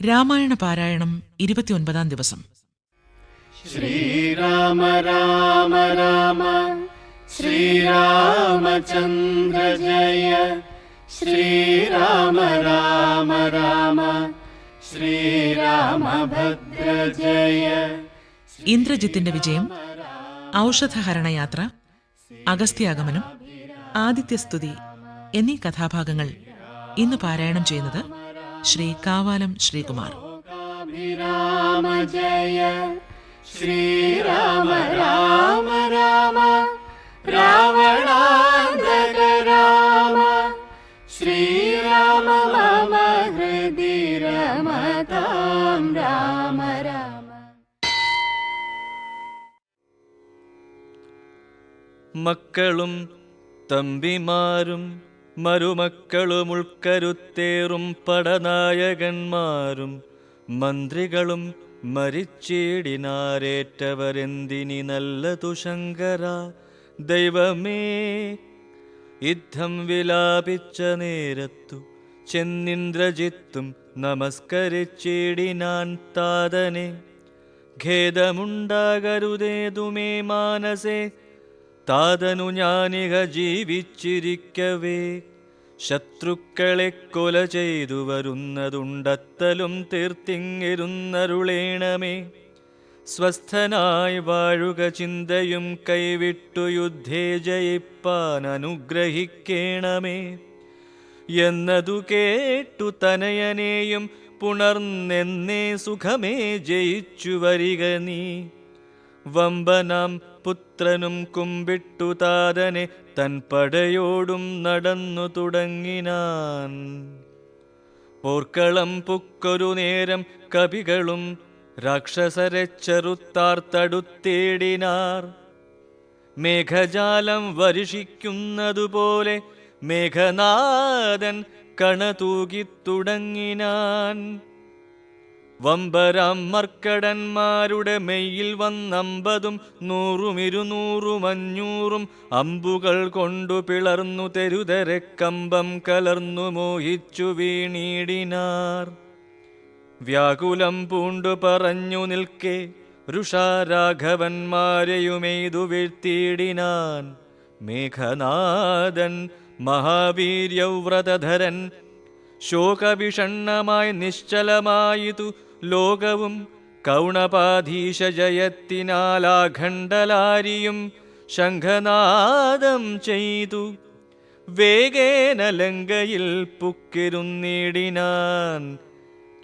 രാമായണ പാരായണം ഇരുപത്തിയൊൻപതാം ദിവസം. ശ്രീരാമ രാമ രാമ ശ്രീരാമചന്ദ്ര ജയ ശ്രീരാമ രാമ രാമ ശ്രീരാമഭദ്ര ജയ. ഇന്ദ്രജിത്തിന്റെ വിജയം ഔഷധഹരണയാത്ര അഗസ്ത്യാഗമനം ആദിത്യസ്തുതി എന്നീ കഥാഭാഗങ്ങൾ ഇന്ന് പാരായണം ചെയ്യുന്നത് ശ്രീ കാവാലം ശ്രീകുമാർ. ജയ ശ്രീരാമ രാമ രാമ രാമ മക്കളും തമ്പിമാരും മരുമക്കളും ഉൾക്കരുത്തേറും പടനായകന്മാരും. മന്ത്രികളും മരിച്ചീടിനാരേറ്റവരെന്തിനി നല്ലതു ശങ്കര? ദൈവമേ യുദ്ധം വിലാപിച്ച നേരത്തു ചെന്നിന്ദ്രജിത്തും നമസ്കരിച്ചിടിനാൻ താതനെ. ഖേദമുണ്ടാകരുതേതുമേ മാനസേ താതനു ഞാനിക ജീവിച്ചിരിക്കവേ. ശത്രുക്കളെ കൊല ചെയ്തു വരുന്നതുണ്ടത്തലും തീർത്തിങ്ങിരുന്നരുളേണമേ. സ്വസ്ഥനായി വാഴുക ചിന്തയും കൈവിട്ടു യുദ്ധേ ജയിപ്പാൻ അനുഗ്രഹിക്കേണമേ. എന്നതു കേട്ടു തനയനെയും പുണർന്നെന്നേ സുഖമേ ജയിച്ചു വരിക നീ. വമ്പനാം പുത്രനും കുമ്പിട്ടു താതനെ തൻ പടയോടും നടന്നു തുടങ്ങിനാൻ. പോർക്കളം പുക്കൊരു നേരം കവികളും രാക്ഷസരെ ചെറുത്താർ തടുത്തേടിനാർ. മേഘജാലം വർഷിക്കുന്നതുപോലെ മേഘനാഥൻ കണതൂകിത്തുടങ്ങിനാൻ. വമ്പരാം മർക്കടന്മാരുടെ മെയ്യിൽ വന്നമ്പതും നൂറും ഇരുന്നൂറും അഞ്ഞൂറും അമ്പുകൾ കൊണ്ടു പിളർന്നു തെരുതരെ കമ്പം കലർന്നു മോഹിച്ചു വീണീടിനാർ. വ്യാകുലം പൂണ്ടു പറഞ്ഞു നിൽക്കെ ഋഷാരാഘവന്മാരെയുമെയ്തു വീഴ്ത്തിയിടിനാൻ. മേഘനാഥൻ മഹാവീര്യവ്രതധരൻ ശോകവിഷണ്ണമായി നിശ്ചലമായിതു ലോകവും കൗണപാധീശ ജയത്തിനാലാഖണ്ഡലാരിയും ശംഖനാദം ചെയ്തു. വേഗേന ലങ്കയിൽ പുക്കിരുന്നിടിനാൻ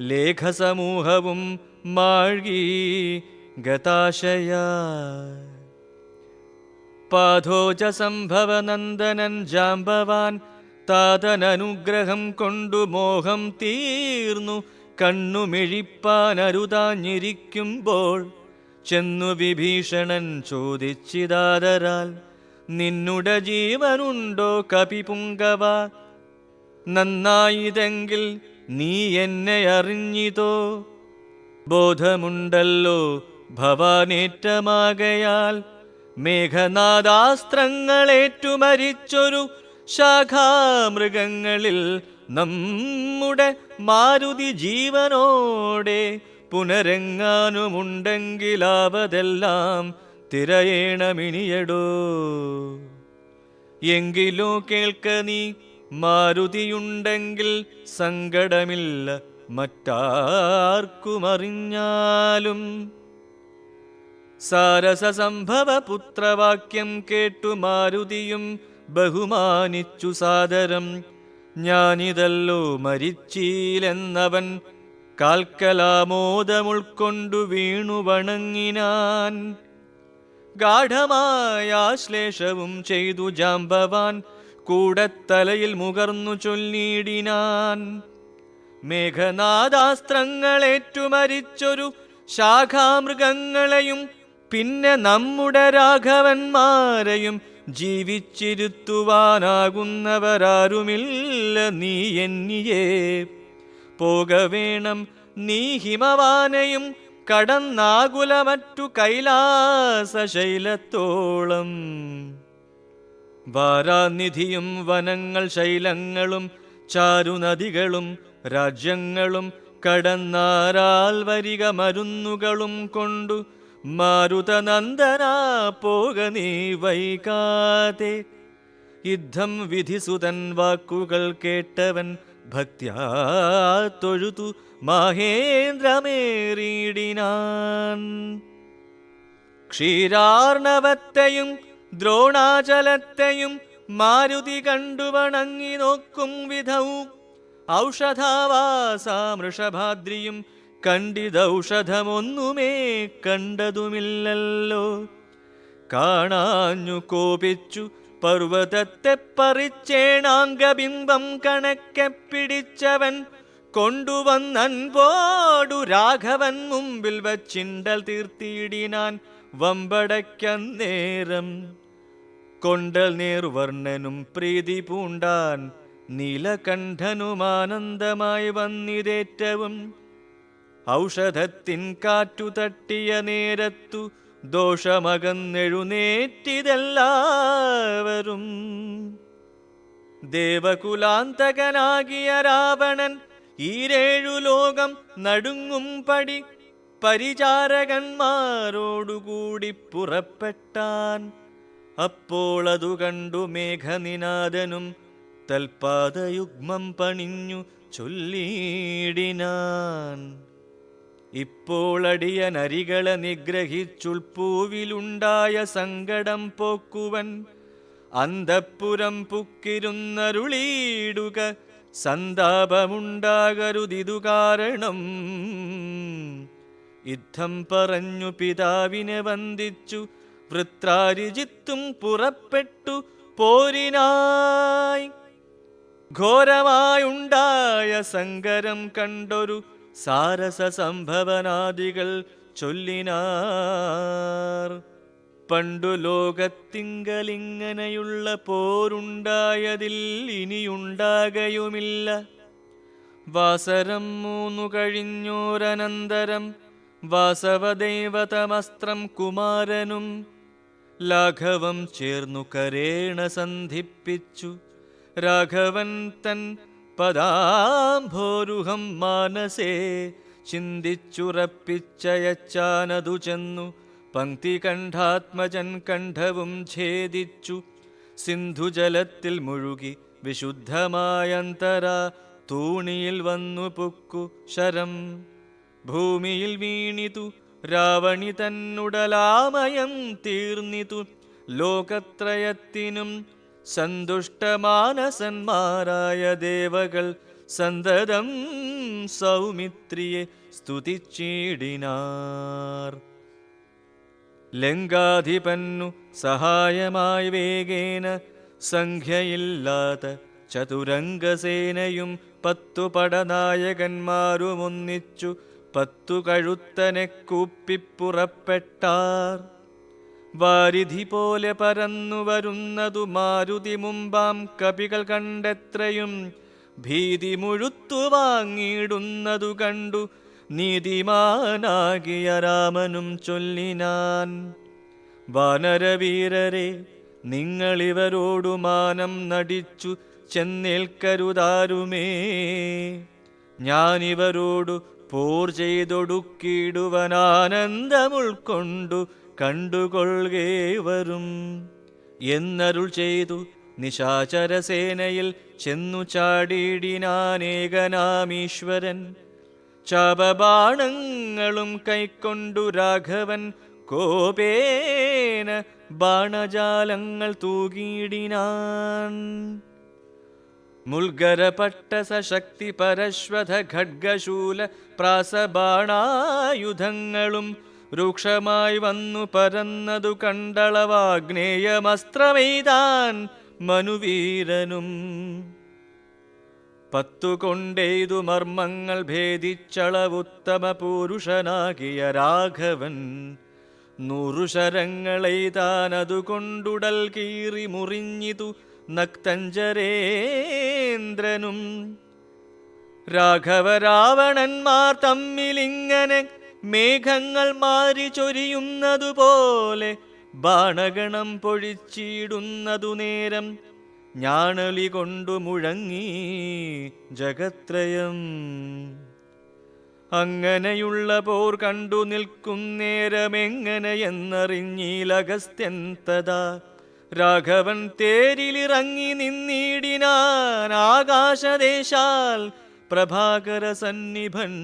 ലേഖസമൂഹവും മാഴ്കി ഗതാശയ പാഥോജ സംഭവനന്ദനൻ ജാമ്പവാൻ താതനനുഗ്രഹം കൊണ്ടു മോഹം തീർന്നു. കണ്ണുമിഴിപ്പാനരുതാഞ്ഞിരിക്കുമ്പോൾ ചെന്നു വിഭീഷണൻ ചോദിച്ചിതാതരാൽ നിന്നുടെ ജീവനുണ്ടോ കപിപുങ്കവ നന്നായിതെങ്കിൽ നീ എന്നെ അറിഞ്ഞിതോ? ബോധമുണ്ടല്ലോ ഭവാനേറ്റമാകയാൽ മേഘനാദാസ്ത്രങ്ങളേറ്റു മരിച്ചൊരു ശാഖാമൃഗങ്ങളിൽ നമ്മുടെ മാരുതി ജീവനോടെ പുനരെങ്ങാനുമുണ്ടെങ്കിലാവതെല്ലാം തിരയേണമിനിയടോ. എങ്കിലോ കേൾക്ക നീ മാരുതിയുണ്ടെങ്കിൽ സങ്കടമില്ല മറ്റാർക്കുമറിഞ്ഞാലും. അറിഞ്ഞാലും സാരസ സംഭവ പുത്രവാക്യം കേട്ടു മാരുതിയും ബഹുമാനിച്ചു സാദരം. ഞാനിതല്ലോ മരിച്ചീലെന്നവൻ കാൽക്കലാമോദമുൾക്കൊണ്ടു വീണു വണങ്ങിനാൻ. ഗാഠമായ ആശ്ലേഷവും ചെയ്തു ജാമ്പവാൻ കൂടത്തലയിൽ മുകർന്നു ചൊല്ലിയിടിനാൻ. മേഘനാദാസ്ത്രങ്ങളേറ്റു മരിച്ചൊരു ശാഖാമൃഗങ്ങളെയും പിന്നെ നമ്മുടെ രാഘവന്മാരെയും ജീവിച്ചിരുത്തുവാനാകുന്നവരാരുമില്ല നീ എന്നിയേ. പോകവേണം നീ ഹിമവാനയും കടന്നാകുലമറ്റു കൈലാസശൈലത്തോളം. വാരാനിധിയും വനങ്ങൾ ശൈലങ്ങളും ചാരുനദികളും രാജ്യങ്ങളും കടന്നാരാൽ വരിക മരുന്നുകളും കൊണ്ടു മാരുതനന്ദന പോക നീ വൈകാതെ. യുദ്ധം വിധിസുതൻ വാക്കുകൾ കേട്ടവൻ ഭക്ത്യാ തൊഴുതു മഹേന്ദ്രമേറിയിടിനാൻ. ക്ഷീരാർണവത്തെയും ദ്രോണാചലത്തെയും മാരുതി കണ്ടു വണങ്ങി നോക്കും വിധവും ഔഷധാവാസാമൃഷഭാദ്രിയും കണ്ടിതൗഷധമൊന്നുമേ കണ്ടതുമില്ലല്ലോ. കാണാഞ്ഞു കോപിച്ചു പർവതത്തെ പറിച്ചേണാംഗബിംബം കണക്കെ പിടിച്ചവൻ കൊണ്ടുവന്നൻപോടു രാഘവൻ മുമ്പിൽ വച്ചിണ്ടൽ തീർത്തിയിടിനാൻ വമ്പടയ്ക്കന്നേരം കൊണ്ടൽ നേർവർണനും പ്രീതി പൂണ്ടാൻ നീലകണ്ഠനുമാനന്ദമായി വന്നിതേറ്റവും ഔഷധത്തിൻ കാറ്റു തട്ടിയ നേരത്തു ദോഷമകന്നെഴുന്നേറ്റിതെല്ലാവരും. ദേവകുലാന്തകനാകിയ രാവണൻ ഈരേഴു ലോകം നടുങ്ങും പടി പരിചാരകന്മാരോടുകൂടി പുറപ്പെട്ടാൻ. അപ്പോൾ അതു കണ്ടു മേഘനിനാഥനും തൽപാദയുഗ്മം പണിഞ്ഞു ചൊല്ലിയിടിനാൻ ഇപ്പോൾ അടിയനരികളെ നിഗ്രഹിച്ചുൾപ്പൂവിലുണ്ടായ സങ്കടം പോക്കുവൻ. അന്തപ്പുരം പുക്കിരുന്നരുളീടുക സന്താപമുണ്ടാകരുതിതു കാരണം. യുദ്ധം പറഞ്ഞു പിതാവിനെ വന്ദിച്ചു വൃത്രാരിജിത്തും പുറപ്പെട്ടു പോരിനായി. ഘോരമായുണ്ടായ സങ്കരം കണ്ടൊരു സാരസ സംഭവനാദികൾ ചൊല്ലിനാർ. പണ്ടു ലോകത്തിങ്കലിങ്ങനെയുള്ള പോരുണ്ടായതിൽ ഇനിയുണ്ടാകയുമില്ല. വാസരം മൂന്നു കഴിഞ്ഞോരനന്തരം വാസവദൈവതമസ്ത്രം കുമാരനും ലാഘവം ചേർന്നു കരേണ സന്ധിപ്പിച്ചു. രാഘവൻ തൻ പദാംഭോരുഹം മാനസേ. ചിന്തിച്ചുറപ്പിച്ചയച്ചാനതു ചെന്നു. പങ്ക്തി കണ്ഠാത്മജൻ കണ്ഠവും ഛേദിച്ചു. സിന്ധുജലത്തിൽ മുഴുകി വിശുദ്ധമായന്തര തൂണിയിൽ വന്നു പുക്കു ശരം. ഭൂമിയിൽ വീണിതു. രാവണി തന്നുടലാമയം തീർന്നിതു. ലോകത്രയത്തിനും സന്തുഷ്ടമാനസന്മാരായ ദേവകൾ സന്തതം സൗമിത്രിയെ സ്തുതിച്ചിടിനാർ. ലങ്കാധിപന്നു സഹായമായി വേഗേന സംഖ്യയില്ലാത്ത ചതുരംഗസേനയും പത്തു പടനായകന്മാരുമൊന്നിച്ചു പത്തു കഴുത്തനെ കൂപ്പിപ്പുറപ്പെട്ടാർ. വാരിധി പോലെ പരന്നു വരുന്നതു മാരുതി മുമ്പാം കപികൾ കണ്ടെത്രയും ഭീതി മുഴുത്തു വാങ്ങിയിടുന്നതു കണ്ടു നീതിമാനാകിയ രാമനും ചൊല്ലിനാൻ. വാനരവീരരെ നിങ്ങളിവരോടു മാനം നടിച്ചു ചെന്നേൽക്കരുതാരുമേ. ഞാനിവരോടു പോർ ചെയ്തൊടുക്കിടുവൻ ആനന്ദം ഉൾക്കൊണ്ടു കണ്ടുകൊള്ളുകേ വരും. എന്നരുൾ ചെയ്തു നിശാചരസേനയിൽ ചെന്നു ചാടിയിടിനാനേകനാമീശ്വരൻ ചപബാണങ്ങളും കൈക്കൊണ്ടു രാഘവൻ കോപേന ബാണജാലങ്ങൾ തൂകിയിടിനാൻ. മുൽഗരപട്ട സശക്തി പരശ്വത ഖഡ്ഗശൂല പ്രാസബാണായുധങ്ങളും രൂക്ഷമായി വന്നു പരന്നതു കണ്ടളവാഗ്നേയമസ്ത്രമെയ്താൻ മനുവീരനും. പത്തുകൊണ്ടെയ്തു മർമ്മങ്ങൾ ഭേദിച്ചളവുത്തമ പുരുഷനാകിയ രാഘവൻ നൂറു ശരങ്ങളെയ്താൻ അതുകൊണ്ടുടൽ കീറി മുറിഞ്ഞിതു നക്തഞ്ചരേന്ദ്രനും. രാഘവരാവണന്മാർ തമ്മിലിങ്ങനെ മേഘങ്ങൾ മാറി ചൊരിയുന്നതുപോലെ ബാണഗണം പൊഴിച്ചിടുന്നതു നേരം ഞാണലി കൊണ്ടു മുഴങ്ങി ജഗത്രയം. അങ്ങനെയുള്ള പോർ കണ്ടു നിൽക്കും നേരമെങ്ങനെയെന്നറിഞ്ഞീലഗസ്ത്യൻ തഥാ. രാഘവൻ തേരിലിറങ്ങി നിന്നിടിനാൻ ആകാശദേശാൽ പ്രഭാകര സന്നിഭൻ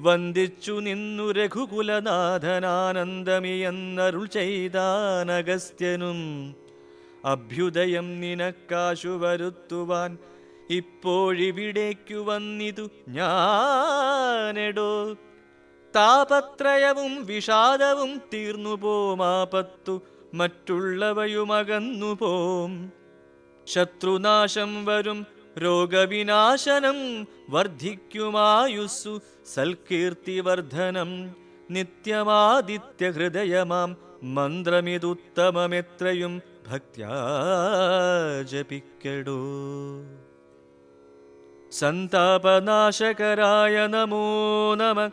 വന്ദിച്ചു നിന്നു രഘുകുലനാഥനാനന്ദമിയെന്നരുൾ ചെയ്താനഗസ്ത്യനും. അഭ്യുദയം നിനക്കാശു വരുത്തുവാൻ ഇപ്പോഴിവിടേക്കു വന്നിതു ഞാനെടോ. താപത്രയവും വിഷാദവും തീർന്നു പോമാപത്തു മറ്റുള്ളവയുമകന്നു പോം. ശത്രുനാശം വരും രോഗവിനാശനം വർദ്ധിക്കുമായുസ്സു സൽകീർത്തിവർദ്ധനം നിത്യമാദിത്യഹൃദയമാം മന്ത്രമിതുത്തമമെത്രയും ഭക്ത്യാ ജപിക്കടോ. സന്താപനാശകരായ നമോ നമ.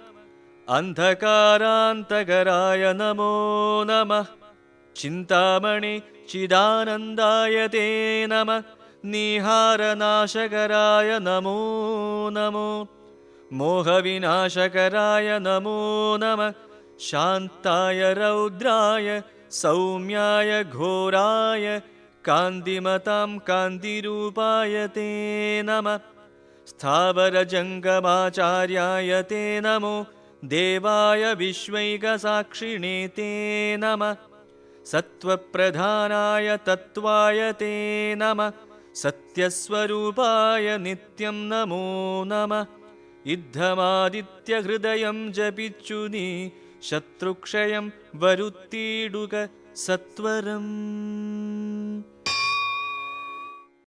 അന്ധകാരാന്തകരായ നമോ നമ. ചിന്താമണി ചിദാനന്ദായ തേ നമ. निहारनाशकराय नमो नमो। मोहविनाशकराय नमो नमः। शान्ताय रौद्राय सौम्याय घोराय कान्तिमतां कान्तिरूपाय ते नमः। स्थावरजङ्गमाचार्याय ते नमो। देवाय विश्वैकसाक्षिणे ते नमः। सत्त्वप्रधानाय तत्त्वाय ते नमः। സത്യസ്വരൂപായ നിത്യം നമോ നമ. ഇദ്ധമാദിത്യഹൃദയം ജപിച്ചു നീ ശത്രുക്ഷയം വരുത്തിയിടുക സത്വരം.